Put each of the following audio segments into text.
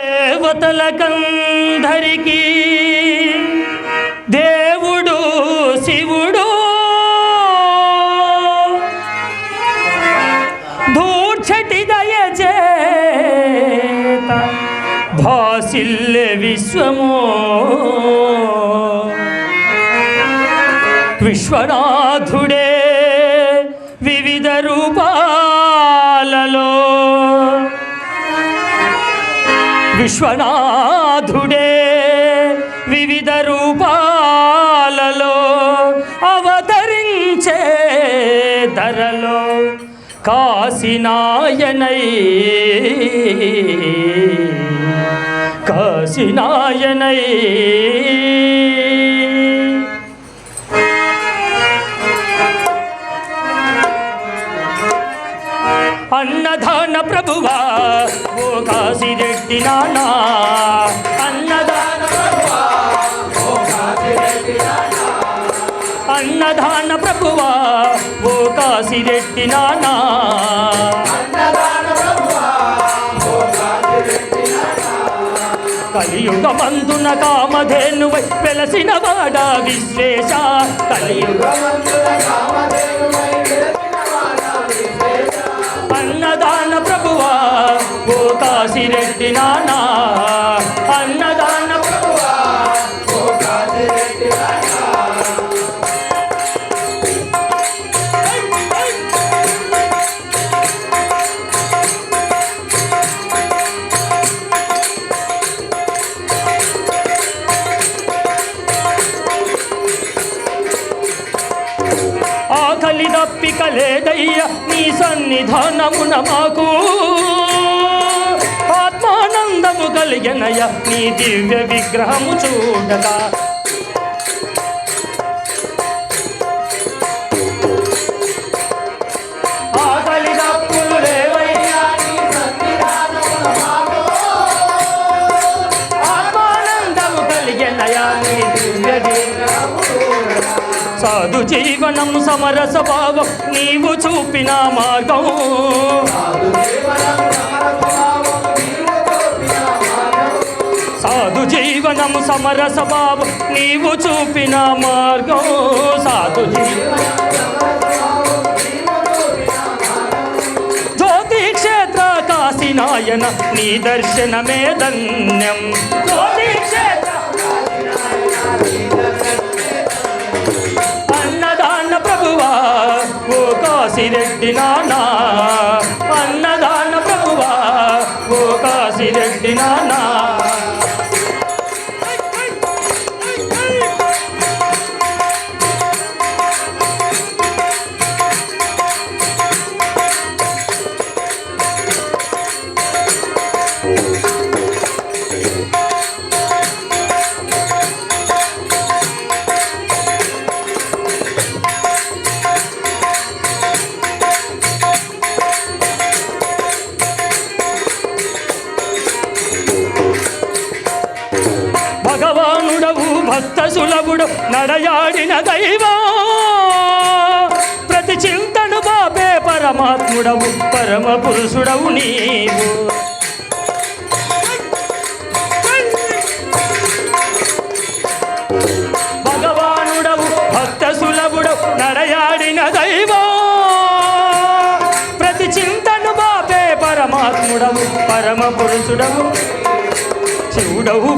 దేవతలకందరికీ దేవుడు శివుడు. దూర్చటి దయచేత భాసిల్లె విశ్వము. విశ్వనాథుడే వివిధ రూపా విశ్వనాథుడే. వివిధ రూపాలలో అవతరించే ధరలో కాశీనాయనై. కాశీనాయనై. అన్నదాన ప్రభువా ఓ కాశిరెడ్డి నానా. అన్నదాన ప్రభువా, అన్నదాన ప్రభువా ఓ కాశిరెడ్డి నానా. కలియుగ మందున కామధేనువై వెలసిన వాడా విశ్వేశ. కలియుగ అన్నదాన రెడ్డి నానా అన్నదాన. ఆకలి దప్పిక లేదయ్య నీ సన్నిధానమున మాకు కలిగనయ నీ దివ్య విగ్రహము చూడగా సాధు జీవనం సమరస భావం నీవు చూపిన మార్గం జీవనము సమర సమరస నీవు చూపిన మార్గం సాధు. జ్యోతి క్షేత్ర కాశీనాయన నీ దర్శనమే ధన్యం. జ్యోతి క్షేత్ర అన్నదాన ప్రభువా ఓ కాశీరెడ్డి నానా. అన్నదాన ప్రభువా ఓ కాశీరెడ్డి నానా. భక్త సులభుడు నడయాడిన దైవం. ప్రతి చింతను బాపే పరమాత్ముడవు పరమ పురుషుడవు నీవు. భగవానుడవు భక్త సులభుడు నడయాడిన దైవం. ప్రతి చింతను బాపే పరమాత్ముడవు పరమ పురుషుడవు. శివుడవు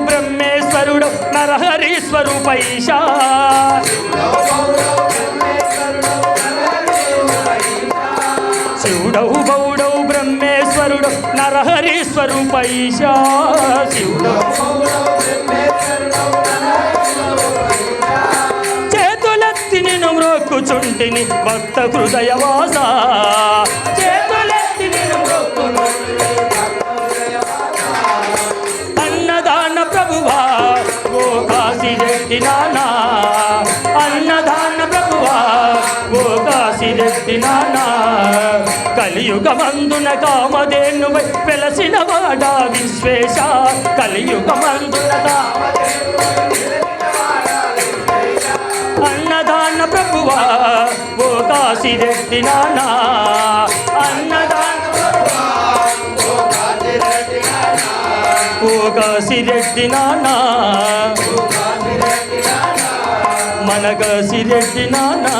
బ్రహ్మే బ్రహ్మేశ్వరుడు నరహరి స్వరూపైషా శివుడౌ గౌడవు బ్రహ్మేశ్వరుడు నరహరి స్వరూపైషా శివుడౌ చేతులెత్తి నిన్ను మ్రోక్కుచుంటిని భక్త హృదయవాస. కలియుగమందున కామధేనువై వెలసిన వాడ విశ్వేశ. కలియుగమందున అన్నదాన ప్రభువా ఓ కాశీ రెడ్డి నానా. అన్నదాన ఓ కాశీ రెడ్డి నానా. మన కాశీ రెడ్డి నానా.